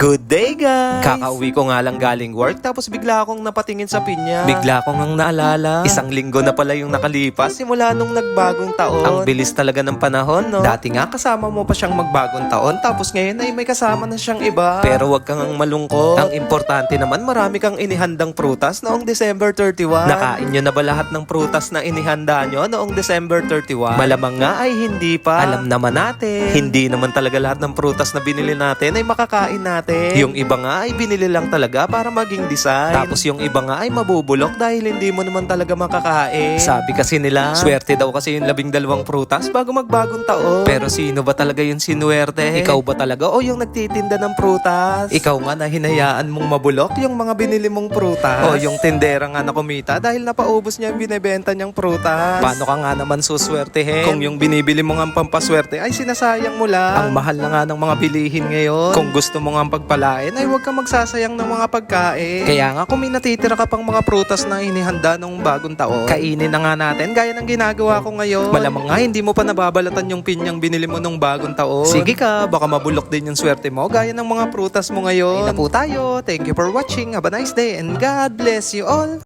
Good day, guys! Kakauwi ko nga lang galing work tapos bigla akong napatingin sa pinya. Bigla akong ang naalala. Isang linggo na pala yung nakalipas simula nung nagbagong taon. Ang bilis talaga ng panahon, no? Dati nga kasama mo pa siyang magbagong taon tapos ngayon ay may kasama na siyang iba. Pero wag kang ang malungkot. Ang importante naman marami kang inihandang prutas noong December 31. Nakain nyo na ba lahat ng prutas na inihanda nyo noong December 31? Malamang nga ay hindi pa. Alam naman natin. Hindi naman talaga lahat ng prutas na binili natin ay makakain natin. Yung iba nga ay binili lang talaga para maging design. Tapos yung iba nga ay mabubulok dahil hindi mo naman talaga makakain. Sabi kasi nila, swerte daw kasi yung labing dalawang prutas bago magbagong taon. Pero sino ba talaga yung sinuwerte? Ikaw ba talaga o yung nagtitinda ng prutas? Ikaw nga na hinayaan mong mabulok yung mga binili mong prutas? O yung tindera nga na kumita dahil napaubos niya yung binebenta niyang prutas? Paano ka nga naman suswertehin? Kung yung binibili mo nga pampaswerte ay sinasayang mo lang. Ang mahal na nga ng mga bilihin ngayon. Kung gusto mo nga pagpalain ay huwag ka magsasayang ng mga pagkain. Kaya nga kung may natitira ka pang mga prutas na inihanda nung bagong taon, kainin na nga natin gaya ng ginagawa ko ngayon. Malamang nga hindi mo pa nababalatan yung pinyang binili mo nung bagong taon. Sige ka, baka mabulok din yung swerte mo gaya ng mga prutas mo ngayon. Ay na po tayo. Thank you for watching. Have a nice day and God bless you all.